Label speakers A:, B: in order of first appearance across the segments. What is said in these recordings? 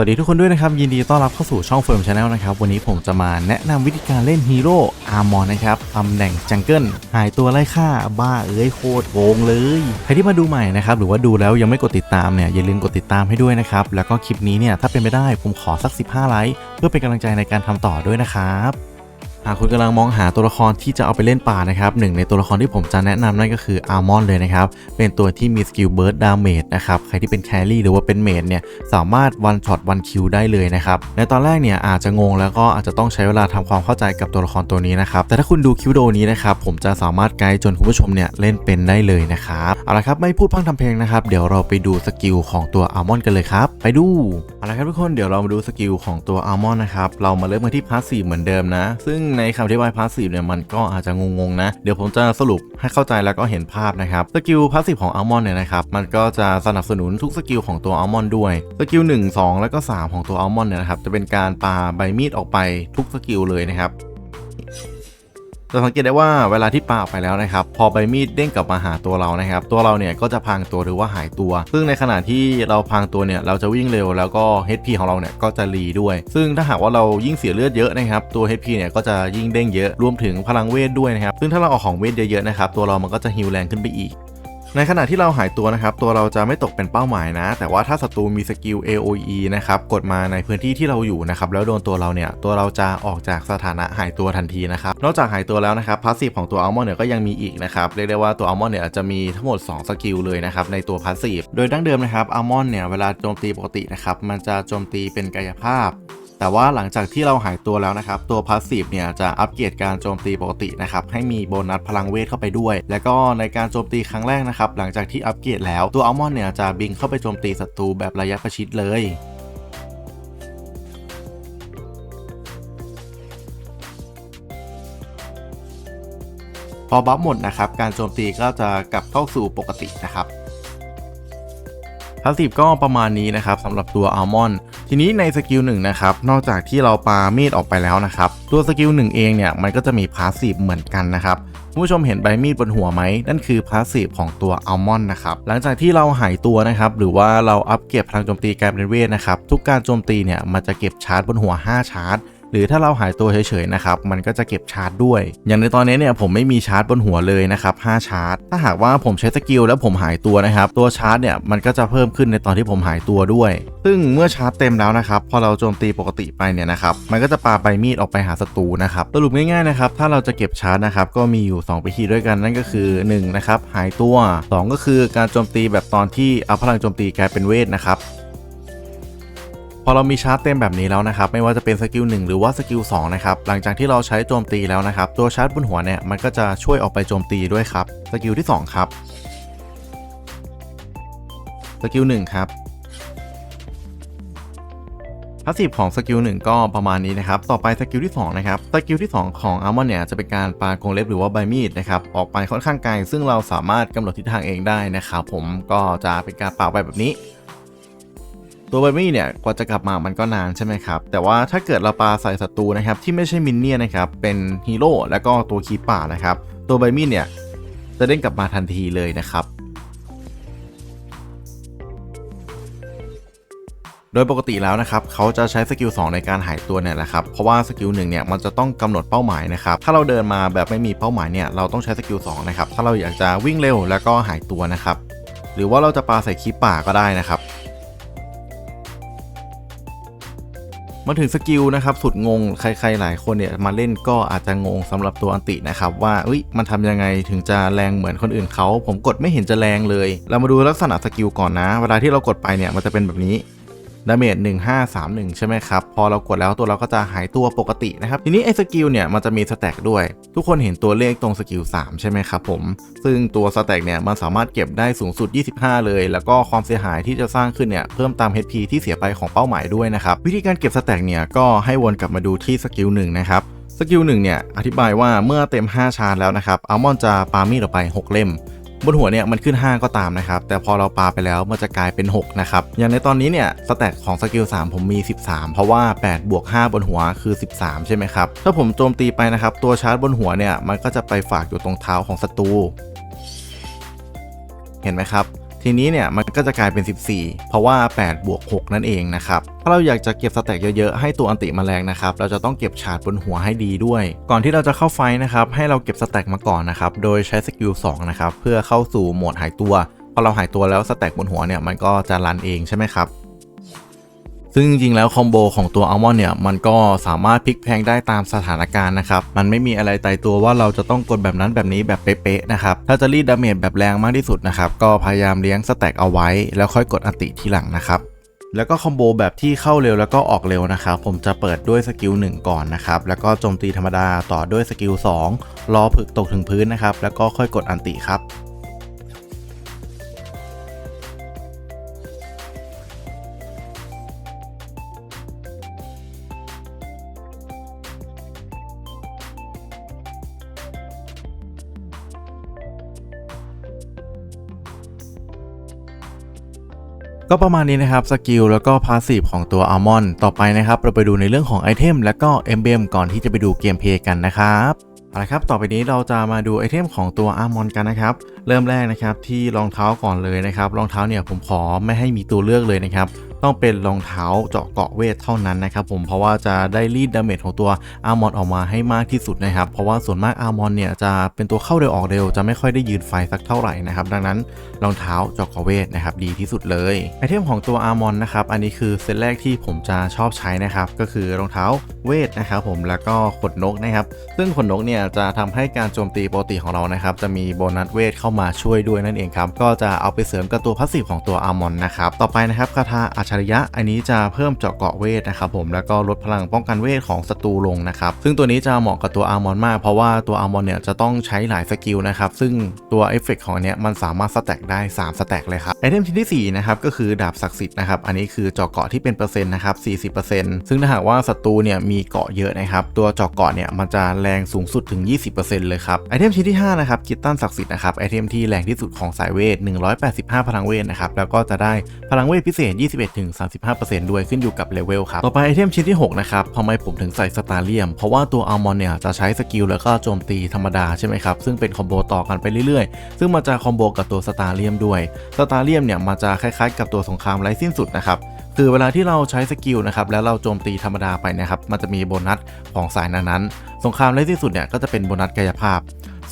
A: วัสดีทุกคนด้วยนะครับ ยินดีต้อนรับเข้าสู่ช่องเฟิร์มชาแนลนะครับ วันนี้ผมจะมาแนะนำวิธีการเล่นฮีโร่อาร์มอนนะครับตำแหน่งจังเกิลหายตัวไล่ฆ่า บ้าเอ้ยโคตรโกงเลย ใครที่มาดูใหม่นะครับ หรือว่าดูแล้วยังไม่กดติดตามเนี่ย อย่าลืมกดติดตามให้ด้วยนะครับ แล้วก็คลิปนี้เนี่ย ถ้าเป็นไปได้ผมขอสัก 15 ไลค์เพื่อเป็นกำลังใจในการทำต่อด้วยนะครับ หากคุณกำลังมองหาตัวละครที่จะเอาไปเล่นป่านะครับหนึ่งในตัวละครที่ผมจะแนะนำนั่นก็คืออาร์มอนเลยนะครับ เป็นตัวที่มีสกิลเบิร์ดดาเมจนะครับ ใครที่เป็นแครี่หรือว่าเป็นเมจเนี่ย สามารถวันช็อตวันคิวได้เลยนะครับ ในตอนแรกเนี่ยอาจจะงงแล้วก็อาจจะต้องใช้เวลาทำความเข้าใจกับตัวละครตัวนี้นะครับ แต่ถ้าคุณดูคิวโดนี้นะครับ ผมจะสามารถไกด์จนคุณผู้ชมเนี่ยเล่นเป็นได้เลยนะครับเอาละครับไม่พูดพร่งทำเพลงนะครับเดี๋ยวเราไปดูสกิลของตัวอาร์มอนกันเลยครับไปดูเอาละครับทุกคนเดี๋ยวเรามาดูสกิลของตัวอาร์มอนนะครับเรามาเริ่มกันที่พาสซีฟเหมือนเดิมนะ ซึ่งในคำอธิบายพาสซีฟเนี่ยมันก็อาจจะงงๆนะ เดี๋ยวผมจะสรุปให้เข้าใจแล้วก็เห็นภาพนะครับ สกิลพาสซีฟของอัลมอนเนี่ยนะครับ มันก็จะสนับสนุนทุกสกิลของตัวอัลมอนด้วย สกิล 1 2 แล้วก็ 3 ของตัวอัลมอนเนี่ยนะครับ จะเป็นการปาใบมีดออกไปทุกสกิลเลยนะครับ จะสังเกตได้ว่าเวลาที่ปาออกไปแล้วนะครับ พอใบมีดเด้งกลับมาหาตัวเรานะครับ ตัวเราเนี่ยก็จะพังตัวหรือว่าหายตัว ซึ่งในขณะที่เราพังตัวเนี่ยเราจะวิ่งเร็วแล้วก็ HP ของเราเนี่ยก็จะรีด้วย ซึ่งถ้าหากว่าเรายิ่งเสียเลือดเยอะนะครับตัว HP เนี่ยก็จะยิ่งเด้งเยอะรวมถึงพลังเวทด้วยนะครับซึ่งถ้าเราเอาของเวทเยอะๆนะครับตัวเรามันก็จะฮิลแรงขึ้นไปอีก ในขณะที่เราหายตัวนะครับ ตัวเราจะไม่ตกเป็นเป้าหมายนะ แต่ว่าถ้าศัตรูมีสกิล AOE นะครับ กดมาในพื้นที่ที่เราอยู่นะครับ แล้วโดนตัวเราเนี่ย ตัวเราจะออกจากสถานะหายตัวทันทีนะครับ นอกจากหายตัวแล้วนะครับ พาสซีฟของตัวอัลมอนเนี่ยก็ยังมีอีกนะครับ เรียกได้ว่าตัวอัลมอนเนี่ยจะมีทั้งหมด 2 สกิลเลยนะครับ ในตัวพาสซีฟ โดยดั้งเดิมนะครับ อัลมอนเนี่ย เวลาโจมตีปกตินะครับ มันจะโจมตีเป็นกายภาพ แต่ว่าหลังจากที่เราหายตัวแล้วนะครับ ตัวพาสซีฟเนี่ยจะอัปเกรดการโจมตีปกตินะครับ ให้มีโบนัสพลังเวทเข้าไปด้วย แล้วก็ในการโจมตีครั้งแรกนะครับ หลังจากที่อัปเกรดแล้วตัวอัลมอนเนี่ยจะบินเข้าไปโจมตีศัตรูแบบระยะประชิดเลยพอบัฟหมดนะครับ การโจมตีก็จะกลับเข้าสู่ปกตินะครับพาสซีฟก็ประมาณนี้นะครับสำหรับตัวอัลมอน ทีนี้ในสกิลหนึ่งนะครับ นอกจากที่เราปามีดออกไปแล้วนะครับ ตัวสกิลหนึ่งเองเนี่ยมันก็จะมีพาสซีฟเหมือนกันนะครับผู้ชมเห็นใบมีดบนหัวไหม นั่นคือพาสซีฟของตัวอัลมอนนะครับ หลังจากที่เราหายตัวนะครับ หรือว่าเราอัปเก็บพลังโจมตีกลายเป็นเวทนะครับ ทุกการโจมตีเนี่ยมันจะเก็บชาร์จบนหัว 5 ชาร์จ หรือถ้าเราหายตัวเฉยๆนะครับมันก็จะเก็บชาร์จด้วย อย่างในตอนนี้เนี่ยผมไม่มีชาร์จบนหัวเลยนะครับ5ชาร์จ ถ้าหากว่าผมใช้สกิลแล้วผมหายตัวนะครับ ตัวชาร์จเนี่ยมันก็จะเพิ่มขึ้นในตอนที่ผมหายตัวด้วย ซึ่งเมื่อชาร์จเต็มแล้วนะครับพอเราโจมตีปกติไปเนี่ยนะครับมันก็จะปาใบมีดออกไปหาศัตรูนะครับสรุปง่ายๆนะครับถ้าเราจะเก็บชาร์จนะครับก็มีอยู่ 2 วิธีด้วยกันนั่นก็คือ1นะครับหายตัว 2 ก็คือการโจมตีแบบตอนที่เอาพลังโจมตีกลายเป็นเวทนะครับ พอเรามีชาร์จเต็มแบบนี้แล้วนะครับไม่ว่าจะเป็นสกิล1หรือว่าสกิล2นะครับหลังจากที่เราใช้โจมตีแล้วนะครับตัวชาร์จบนหัวเนี่ยมันก็จะช่วยออกไปโจมตีด้วยครับสกิลที่ 2 ครับสกิล1ครับพาสซีฟของสกิล1ก็ประมาณนี้นะครับ ต่อไปสกิลที่2นะครับ สกิลที่ 2 ของอัลมอนเนี่ยจะเป็นการปากรงเล็บหรือว่าใบมีดนะครับ ออกไปค่อนข้างไกล ซึ่งเราสามารถกำหนดทิศทางเองได้นะครับ ผมก็จะเป็นการปาไปแบบนี้ ตัวใบมีดเนี่ยกว่าจะกลับมามันก็นานใช่ไหมครับ แต่ว่าถ้าเกิดเราปาใส่ศัตรูนะครับที่ไม่ใช่มินเนี่ยนะครับเป็นฮีโร่แล้วก็ตัวคีป่านะครับ ตัวใบมีดเนี่ยจะเด้งกลับมาทันทีเลยนะครับโดยปกติแล้วนะครับเขาจะใช้สกิล2ในการหายตัวเนี่ยแหละครับเพราะว่าสกิลหนึ่งเนี่ยมันจะต้องกำหนดเป้าหมายนะครับถ้าเราเดินมาแบบไม่มีเป้าหมายเนี่ยเราต้องใช้สกิล2นะครับถ้าเราอยากจะวิ่งเร็วแล้วก็หายตัวนะครับหรือว่าเราจะปาใส่คีป่าก็ได้นะครับ มาถึงสกิลนะครับสุดงงใครๆหลายคนเนี่ยมาเล่นก็อาจจะงงสำหรับตัวอันตินะครับว่าเอ้ยมันทำยังไงถึงจะแรงเหมือนคนอื่นเขาผมกดไม่เห็นจะแรงเลย เรามาดูลักษณะสกิลก่อนนะ เวลาที่เรากดไปเนี่ยมันจะเป็นแบบนี้ ดาเมจ1531 ใช่ไหมครับ พอเรากดแล้วตัวเราก็จะหายตัวปกตินะครับ ทีนี้ไอ้สกิลเนี่ยมันจะมีสแต็กด้วย ทุกคนเห็นตัวเลขตรงสกิล3 ใช่ไหมครับผม ซึ่งตัวสแต็กเนี่ยมันสามารถเก็บได้สูงสุด 25 เลย แล้วก็ความเสียหายที่จะสร้างขึ้นเนี่ยเพิ่มตาม HP ที่เสียไปของเป้าหมายด้วยนะครับ วิธีการเก็บสแต็กเนี่ยก็ให้วนกลับมาดูที่สกิล1นะครับสกิล1เนี่ยอธิบายว่าเมื่อเต็ม 5 ชาร์จแล้วนะครับอัลมอนจะปามีดออกไป 6 เล่ม บนหัวเนี่ยมันขึ้น 5 ก็ตามนะครับ แต่พอเราปาไปแล้วมันจะกลายเป็น 6 นะครับ อย่างในตอนนี้เนี่ยสแต็กของสกิล3ผมมี 13 เพราะว่า 8 บวก 5 บนหัวคือ 13 ใช่ไหมครับ ถ้าผมโจมตีไปนะครับ ตัวชาร์จบนหัวเนี่ยมันก็จะไปฝากอยู่ตรงเท้าของศัตรูเห็นไหมครับ ทีนี้เนี่ยมันก็จะกลายเป็น 14 เพราะว่า 8 บวก 6 นั่นเองนะครับ ถ้าเราอยากจะเก็บสแต็กเยอะๆ ให้ตัวอันติมาแรงนะครับ เราจะต้องเก็บฉาดบนหัวให้ดีด้วย ก่อนที่เราจะเข้าไฟนะครับ ให้เราเก็บสแต็กมาก่อนนะครับ โดยใช้สกิล2นะครับ เพื่อเข้าสู่โหมดหายตัว พอเราหายตัวแล้วสแต็กบนหัวเนี่ยมันก็จะรันเองใช่ไหมครับ ซึ่งจริงๆแล้วคอมโบของตัวอัลมอนด์เนี่ยมันก็สามารถพลิกแพลงได้ตามสถานการณ์นะครับ มันไม่มีอะไรตายตัวว่าเราจะต้องกดแบบนั้นแบบนี้แบบเป๊ะๆนะครับ ถ้าจะรีดดาเมจแบบแรงมากที่สุดนะครับ ก็พยายามเลี้ยงสแต็กเอาไว้ แล้วค่อยกดอันติทีหลังนะครับแล้วก็คอมโบแบบที่เข้าเร็วแล้วก็ออกเร็วนะครับ ผมจะเปิดด้วยสกิล1ก่อนนะครับ แล้วก็โจมตีธรรมดาต่อด้วยสกิล2รอผึกตกถึงพื้นนะครับ แล้วก็ค่อยกดอันติครับ ก็ประมาณนี้นะครับสกิลแล้วก็พาสซีฟของตัวอัลมอนต่อไปนะครับ เราไปดูในเรื่องของไอเทมและก็เอมเบมก่อนที่จะไปดูเกมเพลย์กันนะครับเอาละครับต่อไปนี้เราจะมาดูไอเทมของตัวอาร์มอนกันนะครับ เริ่มแรกนะครับที่รองเท้าก่อนเลยนะครับ รองเท้าเนี่ยผมขอไม่ให้มีตัวเลือกเลยนะครับ ต้องเป็นรองเท้าเจาะเกาะเวทเท่านั้นนะครับผมเพราะว่าจะได้รีดดาเมจของตัวอาร์มอนออกมาให้มากที่สุดนะครับ เพราะว่าส่วนมากอาร์มอนเนี่ยจะเป็นตัวเข้าเร็วออกเร็วจะไม่ค่อยได้ยืนไฟสักเท่าไหร่นะครับ ดังนั้นรองเท้าเจาะเกาะเวทนะครับดีที่สุดเลยไอเทมของตัวอาร์มอนนะครับอันนี้คือเซตแรกที่ผมจะชอบใช้นะครับก็คือรองเท้าเวทนะครับผมแล้วก็ขนนกนะครับ ซึ่งขนนกเนี่ยจะทำให้การโจมตีปกติของเรานะครับจะมีโบนัสเวทเข้ามาช่วยด้วยนั่นเองครับก็จะเอาไปเสริมกับตัวพาสซีฟของตัวอาร์มอนนะครับต่อไปนะครับคาถาอัจฉริยะ อันนี้จะเพิ่มเจาะเกาะเวทนะครับผมแล้วก็ลดพลังป้องกันเวทของศัตรูลงนะครับซึ่งตัวนี้จะเหมาะกับตัวอาร์มอนมาก เพราะว่าตัวอาร์มอนเนี่ยจะต้องใช้หลายสกิลนะครับซึ่งตัวเอฟเฟกของนเนี้ยมันสามารถสแต็กได้3สแต็กเลยครับไอเทมชิ้นที่4นะครับก็คือดาบศักดิ์สิทธิ์นะครับอันนี้คือเจาะเกาะที่เป็นเปอร์เซ็นต์นะครับ40%ซึ่งถ้าหากว่าศัตรูเนี่ยมีเกาะเยอะนะครับตัวเจาะเกาะเนี่ยมันจะแรงสูงสุดถึง 20%เลยครับไอเทมชิ้นที่5นะครับกิตตันศักดิ์สิทธิ์นะครับไอเทมที่แรงที่สุดของสายเวท 185 พลังเวทนะครับแล้วก็จะได้พลังเวทพิเศษ21-35%ด้วยขึ้นอยู่กับเลเวลครับ ต่อไปไอเทมชิ้นที่ 6 นะครับทำไมผมถึงใส่สตาร์เลียม เพราะว่าตัวอัลมอนเนี่ยจะใช้สกิลแล้วก็โจมตีธรรมดาใช่ไหมครับ ซึ่งเป็นคอมโบต่อกันไปเรื่อยๆ ซึ่งมันจะคอมโบกับตัวสตาร์เลียมด้วยสตาร์เลียมเนี่ยมันจะคล้ายๆ กับตัวสงครามไร้สิ้นสุดนะครับคือเวลาที่เราใช้สกิลนะครับแล้วเราโจมตีธรรมดาไปนะครับมันจะมีโบนัสของสายนั้นๆสงครามไร้สิ้นสุดเนี่ยก็จะเป็นโบนัสกายภาพ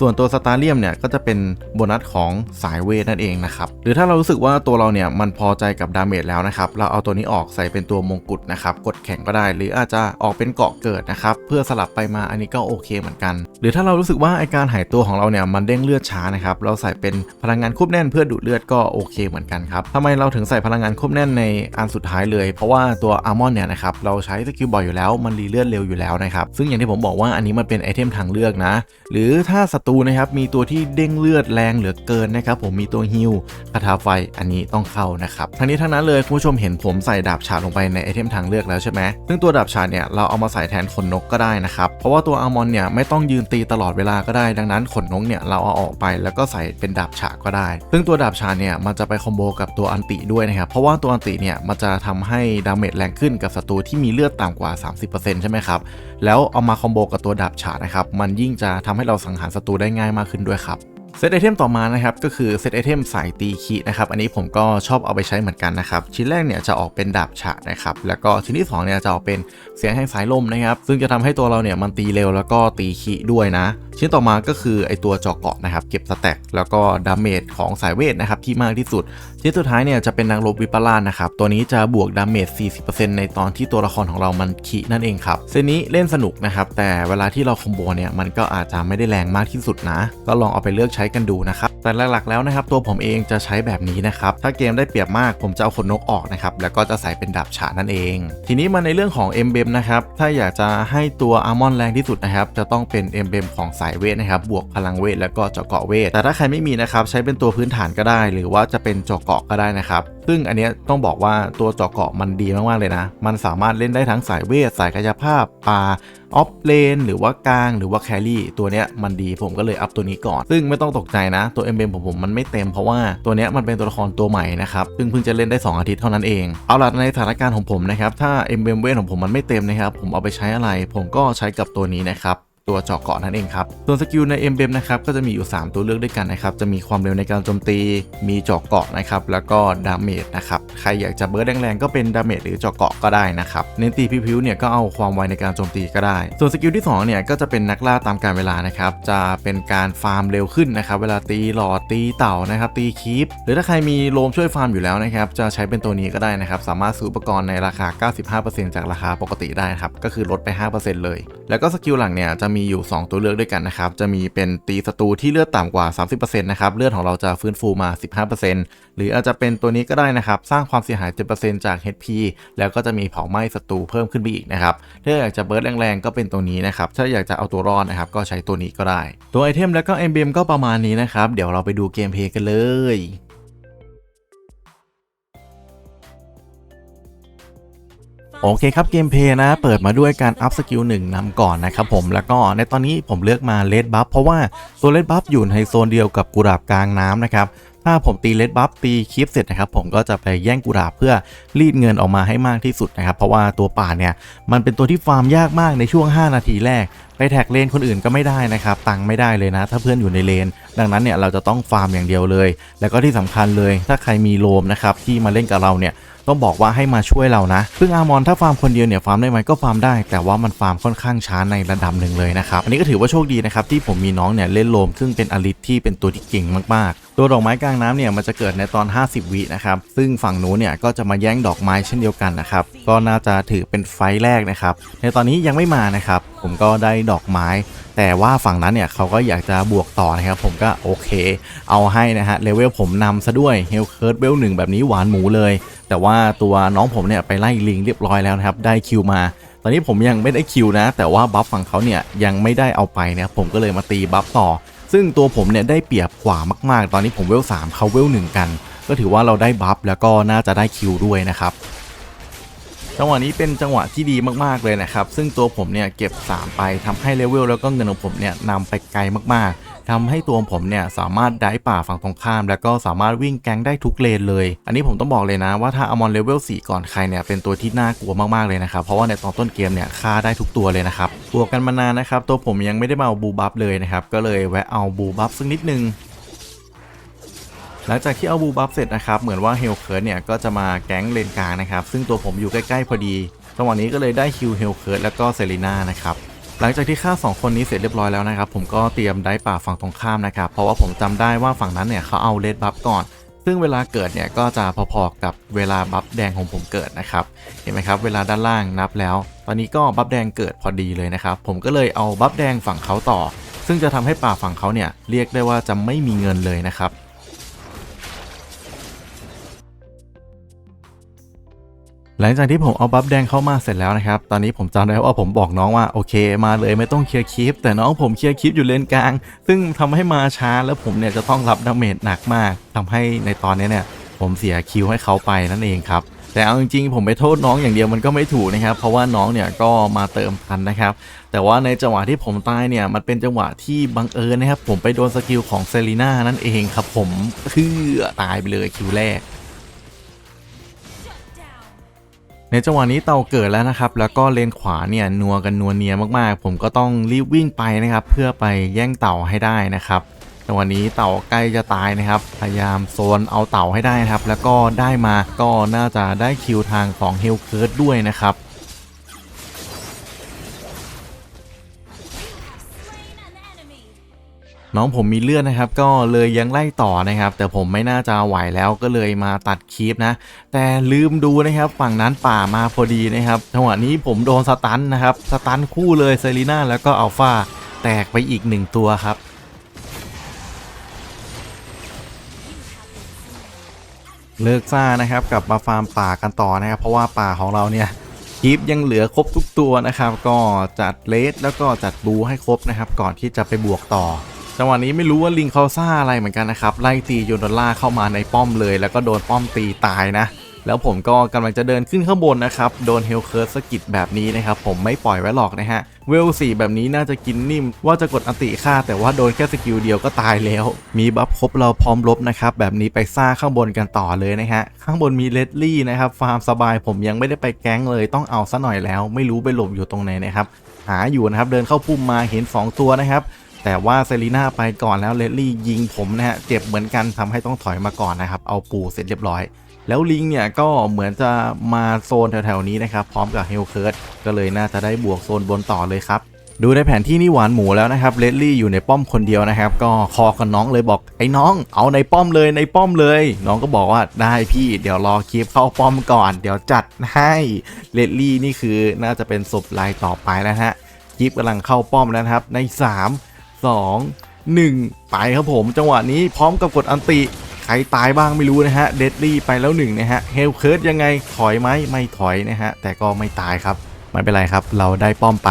A: ส่วนตัวสตาเลียมเนี่ยก็จะเป็นโบนัสของสายเวทนั่นเองนะครับหรือถ้าเรารู้สึกว่าตัวเราเนี่ยมันพอใจกับดาเมจแล้วนะครับเราเอาตัวนี้ออกใส่เป็นตัวมงกุฎนะครับกดแข่งก็ได้ หรืออาจจะออกเป็นเกาะเกิดนะครับเพื่อสลับไปมาอันนี้ก็โอเคเหมือนกัน หรือถ้าเรารู้สึกว่าไอการหายตัวของเราเนี่ยมันเด้งเลือดช้านะครับเราใส่เป็นพลังงานควบแน่นเพื่อดูดเลือดก็โอเคเหมือนกันครับทำไมเราถึงใส่พลังงานควบแน่นในอันสุดท้ายเลย เพราะว่าตัวอาร์มอนเนี่ยนะครับเราใช้สกิลบ่อยอยู่แล้วมันรีเลือดเร็วอยู่แล้วนะครับซึ่งอย่างที่ผมบอกว่าอันนี้มันเป็นไอเทมทางเลือกนะ หรือถ้าศัตูนะครับมีตัวที่เด้งเลือดแรงเหลือเกินนะครับผมมีตัวฮิลคาถาไฟอันนี้ต้องเข้านะครับทั้งนี้ทั้งนั้นเลยคุณผู้ชมเห็นผมใส่ดาบฉาดลงไปในไอเทมทางเลือกแล้วใช่ไหมซึ่งตัวดาบฉาดเนี่ยเราเอามาใส่แทนขนนกก็ได้นะครับเพราะว่าตัวอามอนเนี่ยไม่ต้องยืนตีตลอดเวลาก็ได้ดังนั้นขนนกเนี่ยเราเอาออกไปแล้วก็ใส่เป็นดาบฉาดก็ได้ ซึ่งตัวดาบฉาดเนี่ยมันจะไปคอมโบกับตัวอันติด้วยนะครับเพราะว่าตัวอันติเนี่ยมันจะทำให้ดาเมจแรงขึ้นกับศัตรูที่มีเลือดต่ำกว่า 30%ใช่ไหมครับแล้วเอามาคอมโบกับตัวดาบฉาดนะครับมันยิ่งจะทำให้เราสังหารศัตรูได้ง่ายมากขึ้นด้วยครับเซตไอเทมต่อมานะครับก็คือเซตไอเทมสายตีคีนะครับอันนี้ผมก็ชอบเอาไปใช้เหมือนกันนะครับชิ้นแรกเนี่ยจะออกเป็นดาบฉะนะครับแล้วก็ชิ้นที่2เนี่ยจะออกเป็นเสียงแห่งสายลมนะครับซึ่งจะทำให้ตัวเราเนี่ยมันตีเร็วแล้วก็ตีคีด้วยนะ ชิ้นต่อมาก็คือไอตัวจอเกาะนะครับเก็บสแต็กแล้วก็ดาเมจของสายเวทนะครับที่มากที่สุดชิ้นสุดท้ายเนี่ยจะเป็นนางรบวิปลาสนะครับ ตัวนี้จะบวกดาเมจ 40%ในตอนที่ตัวละครของเรามันขีนั่นเองครับ เซนนี้เล่นสนุกนะครับ แต่เวลาที่เราคอมโบเนี่ยมันก็อาจจะไม่ได้แรงมากที่สุดนะ ก็ลองเอาไปเลือกใช้กันดูนะครับ แต่หลักๆแล้วนะครับตัวผมเองจะใช้แบบนี้นะครับถ้าเกมได้เปรียบมากผมจะเอาขนนกออกนะครับแล้วก็จะใส่เป็นดาบฉานั่นเอง ทีนี้มาในเรื่องของเอ็มเบมนะครับถ้าอยากจะให้ตัวอาร์มอนแรงที่สุดนะครับจะต้องเป็นเอ็มเบมของสายเวทนะครับบวกพลังเวทแล้วก็เจาะเกาะเวทแต่ถ้าใครไม่มีนะครับใช้เป็นตัวพื้นฐานก็ได้ หรือว่าจะเป็นเจาะเกาะก็ได้นะครับซึ่งอันนี้ต้องบอกว่าตัวเจาะเกาะมันดีมากๆเลยนะ มันสามารถเล่นได้ทั้งสายเวท สายกายภาพปา ออฟเลนหรือว่ากลางหรือว่าแครี่ตัวเนี้ยมันดีผมก็เลยอัพตัวนี้ก่อน ซึ่งไม่ต้องตกใจนะ ตัวเอ็มเบมของผมมันไม่เต็มเพราะว่าตัวเนี้ยมันเป็นตัวละครตัวใหม่นะครับซึ่งเพิ่งจะเล่นได้ 2 อาทิตย์เท่านั้นเอง เอาล่ะในสถานการณ์ของผมนะครับถ้าเอ็มเบมเวทของผมมันไม่เต็มนะครับผมเอาไปใช้อะไร ผมก็ใช้กับตัวนี้นะครับ ตัวเจาะเกาะนั่นเองครับ ส่วนสกิลในเอ็มเบมนะครับก็จะมีอยู่ 3 ตัวเลือกด้วยกันนะครับ จะมีความเร็วในการโจมตี มีเจาะเกาะนะครับ แล้วก็ดาเมจนะครับ ใครอยากจะเบิร์ดแรงๆก็เป็นดาเมจหรือเจาะเกาะก็ได้นะครับ เน้นตีพิ้วๆเนี่ยก็เอาความไวในการโจมตีก็ได้ ส่วนสกิลที่2เนี่ยก็จะเป็นนักล่าตามการเวลานะครับ จะเป็นการฟาร์มเร็วขึ้นนะครับเวลาตีหลอดตีเต่านะครับตีคีปหรือถ้าใครมีโลมช่วยฟาร์มอยู่แล้วนะครับจะใช้เป็นตัวนี้ก็ได้นะครับสามารถซื้ออุปกรณ์ในราคา 95%จากราคาปกติได้ครับก็คือลดไป 5%เลย แล้วก็สกิลหลังเนี่ยจะมีีอยู่ 2 ตัวเลือกด้วยกันนะครับ จะมีเป็นตีศัตรูที่เลือดต่ำกว่า 30%นะครับ เลือดของเราจะฟื้นฟูมา 15%หรืออาจจะเป็นตัวนี้ก็ได้นะครับ สร้างความเสียหาย 7%จาก HP แล้วก็จะมีเผาไหม้ศัตรูเพิ่มขึ้นไปอีกนะครับ ถ้าอยากจะเบิร์ดแรงๆ ก็เป็นตัวนี้นะครับ ถ้าอยากจะเอาตัวรอดนะครับ ก็ใช้ตัวนี้ก็ได้ ตัวไอเทมแล้วก็เอ็มเบมก็ประมาณนี้นะครับ เดี๋ยวเราไปดูเกมเพลย์กันเลย โอเคครับเกมเพย์นะ เปิดมาด้วยการอัพสกิลหนึ่งนำก่อนนะครับผมแล้วก็ในตอนนี้ผมเลือกมาเลดบัฟเพราะว่าตัวเลดบัฟอยู่ในโซนเดียวกับกุหลาบกลางน้ำนะครับถ้าผมตีเลดบัฟตีคลิปเสร็จนะครับผมก็จะไปแย่งกุหลาบเพื่อรีดเงินออกมาให้มากที่สุดนะครับเพราะว่าตัวป่าเนี่ยมันเป็นตัวที่ฟาร์มยากมากในช่วง 5 นาทีแรกไปแท็กเลนคนอื่นก็ไม่ได้นะครับ ตังค์ไม่ได้เลยนะ ถ้าเพื่อนอยู่ในเลน ดังนั้นเนี่ยเราจะต้องฟาร์มอย่างเดียวเลย แล้วก็ที่สำคัญเลย ถ้าใครมีโลมนะครับที่มาเล่นกับเราเนี่ย ต้องบอกว่าให้มาช่วยเรานะซึ่งอามอนถ้าฟาร์มคนเดียวเนี่ยฟาร์มได้ไหมก็ฟาร์มได้ แต่ว่ามันฟาร์มค่อนข้างช้าในระดับหนึ่งเลยนะครับอันนี้ก็ถือว่าโชคดีนะครับที่ผมมีน้องเนี่ยเล่นโลมซึ่งเป็นอลิทที่เป็นตัวที่เก่งมากๆ ตัวดอกไม้กลางน้ำเนี่ยมันจะเกิดในตอน 50 วินะครับซึ่งฝั่งนู้นเนี่ยก็จะมาแย่งดอกไม้เช่นเดียวกันนะครับก็น่าจะถือเป็นไฟแรกนะครับในตอนนี้ยังไม่มานะครับผมก็ได้ดอกไม้ แต่ว่าฝั่งนั้นเนี่ยเขาก็อยากจะบวกต่อนะครับผมก็โอเค เอาให้นะฮะเลเวลผมนำซะด้วยเฮลเคิร์ดเวลหนึ่งแบบนี้หวานหมูเลย แต่ว่าตัวน้องผมเนี่ยไปไล่ลิงเรียบร้อยแล้วนะครับ ได้คิวมา ตอนนี้ผมยังไม่ได้คิวนะ แต่ว่าบัฟฝั่งเขาเนี่ยยังไม่ได้เอาไปนะผมก็เลยมาตีบัฟต่อ ซึ่งตัวผมเนี่ยได้เปรียบกว่ามากๆ ตอนนี้ผมเวล3เขาเวล1กัน ก็ถือว่าเราได้บัฟแล้วก็น่าจะได้คิวด้วยนะครับจังหวะนี้เป็นจังหวะที่ดีมากๆเลยนะครับ ซึ่งตัวผมเนี่ยเก็บ 3 ไปทำให้เลเวลแล้วก็เงินของผมเนี่ยนำไปไกลมากๆ ทำให้ตัวผมเนี่ยสามารถได้ป่าฝั่งตรงข้าม แล้วก็สามารถวิ่งแก๊งได้ทุกเลนเลย อันนี้ผมต้องบอกเลยนะว่าถ้าอมอนเลเวล4ก่อนใครเนี่ยเป็นตัวที่น่ากลัวมากๆเลยนะครับเพราะว่าในตอนต้นเกมเนี่ยฆ่าได้ทุกตัวเลยนะครับบวกกันมานานนะครับตัวผมยังไม่ได้มาเอาบูบัฟเลยนะครับก็เลยแวะเอาบูบัฟสักนิดนึงหลังจากที่เอาบูบัฟเสร็จนะครับเหมือนว่าเฮลเคิร์ดเนี่ยก็จะมาแก๊งเลนกลางนะครับซึ่งตัวผมอยู่ใกล้ๆพอดีจังหวะนี้ก็เลยได้คิวเฮลเคิร์ดแล้วก็เซรีนานะครับ หลังจากที่ฆ่า 2 คนนี้เสร็จเรียบร้อยแล้วนะครับผมก็เตรียมได้ป่าฝั่งตรงข้ามนะครับเพราะว่าผมจำได้ว่าฝั่งนั้นเนี่ยเขาเอาเลดบัฟก่อน ซึ่งเวลาเกิดเนี่ยก็จะพอๆกับเวลาบัฟแดงของผมเกิดนะครับเห็นไหมครับเวลาด้านล่างนับแล้ว ตอนนี้ก็บัฟแดงเกิดพอดีเลยนะครับผมก็เลยเอาบัฟแดงฝั่งเขาต่อ ซึ่งจะทำให้ป่าฝั่งเขาเนี่ยเรียกได้ว่าจะไม่มีเงินเลยนะครับ หลังจากที่ผมเอาบัฟแดงเข้ามาเสร็จแล้วนะครับ ตอนนี้ผมจำได้ว่าผมบอกน้องว่าโอเค มาเลยไม่ต้องเคลียร์คลิป แต่น้องผมเคลียร์คลิปอยู่เลนกลาง ซึ่งทำให้มาช้าแล้วผมเนี่ยจะต้องรับดาเมจหนักมากทำให้ในตอนนี้เนี่ยผมเสียคิวให้เขาไปนั่นเองครับแต่เอาจริงๆผมไปโทษน้องอย่างเดียวมันก็ไม่ถูกนะครับ เพราะว่าน้องเนี่ยก็มาเติมทันนะครับ แต่ว่าในจังหวะที่ผมตายเนี่ยมันเป็นจังหวะที่บังเอิญนะครับ ผมไปโดนสกิลของเซรีน่านั่นเองครับ ผมคือตายไปเลยคิวแรก ในจังหวะนี้เต่าเกิดแล้วนะครับ แล้วก็เลนขวาเนี่ยนัวกันนัวเนียมากๆ ผมก็ต้องรีบวิ่งไปนะครับ เพื่อไปแย่งเต่าให้ได้นะครับจังหวะนี้เต่าใกล้จะตายนะครับ พยายามโซนเอาเต่าให้ได้นะครับ แล้วก็ได้มาก็น่าจะได้คิวทางของเฮลเคิร์ดด้วยนะครับ น้องผมมีเลือดนะครับ ก็เลยยังไล่ต่อนะครับ แต่ผมไม่น่าจะไหวแล้วก็เลยมาตัดคลิปนะ แต่ลืมดูนะครับฝั่งนั้นป่ามาพอดีนะครับจังหวะนี้ผมโดนสตันนะครับสตันคู่เลยเซรีนาแล้วก็อัลฟาแตกไปอีกหนึ่งตัวครับเลิกซ่านะครับกลับมาฟาร์มป่ากันต่อนะครับ เพราะว่าป่าของเราเนี่ยคลิปยังเหลือครบทุกตัวนะครับ ก็จัดเลสแล้วก็จัดบูให้ครบนะครับ ก่อนที่จะไปบวกต่อ จังหวะนี้ไม่รู้ว่าลิงเขาซ่าอะไรเหมือนกันนะครับ ไล่ตีโยนดอลล่าเข้ามาในป้อมเลย แล้วก็โดนป้อมตีตายนะ แล้วผมก็กำลังจะเดินขึ้นข้างบนนะครับ โดนเฮลเคิร์สสกิดแบบนี้นะครับ ผมไม่ปล่อยไว้หรอกนะฮะ เวลสี่แบบนี้น่าจะกินนิ่ม ว่าจะกดอติฆ่า แต่ว่าโดนแค่สกิลเดียวก็ตายแล้ว มีบัฟครบเราพร้อมลบนะครับ แบบนี้ไปซ่าข้างบนกันต่อเลยนะฮะ ข้างบนมีเลดลี่นะครับ ฟาร์มสบายผมยังไม่ได้ไปแก๊งเลย ต้องเอาซะหน่อยแล้ว ไม่รู้ไปหลบอยู่ตรงไหนนะครับ หาอยู่นะครับ เดินเข้าพุ่มมาเห็น 2 ตัวนะครับ แต่ว่าเซรีน่าไปก่อนแล้วเลดลี่ยิงผมนะฮะเจ็บเหมือนกันทำให้ต้องถอยมาก่อนนะครับ เอาปูเสร็จเรียบร้อย แล้วลิงเนี่ยก็เหมือนจะมาโซนแถวๆนี้นะครับ พร้อมกับเฮลเคิร์ดก็เลยน่าจะได้บวกโซนบนต่อเลยครับดูในแผนที่นี่หวานหมูแล้วนะครับเลดลี่อยู่ในป้อมคนเดียวนะครับ ก็คอกับน้องเลยบอกไอ้น้อง เอาในป้อมเลยในป้อมเลย น้องก็บอกว่าได้พี่ เดี๋ยวรอคลิปเข้าป้อมก่อน เดี๋ยวจัดให้เลดลี่นี่คือน่าจะเป็นศพลายต่อไปแล้วฮะคลิปกำลังเข้าป้อมแล้วนะครับใน 3 2 1 ไปครับผม จังหวะนี้พร้อมกับกดอันติ ใครตายบ้างไม่รู้นะฮะ เดดลี่ไปแล้วหนึ่งนะฮะ เฮลเคิร์ดยังไง ถอยไหมไม่ถอยนะฮะ แต่ก็ไม่ตายครับ ไม่เป็นไรครับ เราได้ป้อมไป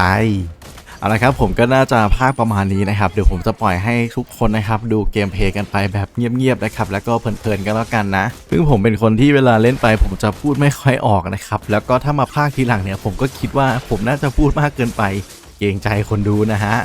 A: เอาละครับผมก็น่าจะภาคประมาณนี้นะครับ เดี๋ยวผมจะปล่อยให้ทุกคนนะครับ ดูเกมเพลย์กันไปแบบเงียบๆนะครับ แล้วก็เพลินๆกันแล้วกันนะซึ่งผมเป็นคนที่เวลาเล่นไป ผมจะพูดไม่ค่อยออกนะครับ แล้วก็ถ้ามาภาคทีหลังเนี่ย ผมก็คิดว่าผมน่าจะพูดมากเกินไป เกรงใจคนดูนะฮะ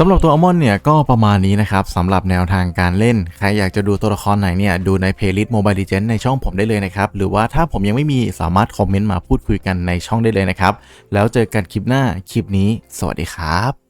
A: สำหรับตัวอัลมอนเนี่ยก็ประมาณนี้นะครับสำหรับแนวทางการเล่น ใครอยากจะดูตัวละครไหนเนี่ยดูในเพลย์ลิสต์ Mobile Legends ในช่องผมได้เลยนะครับ หรือว่าถ้าผมยังไม่มีสามารถคอมเมนต์มาพูดคุยกันในช่องได้เลยนะครับ แล้วเจอกันคลิปหน้าคลิปนี้ สวัสดีครับ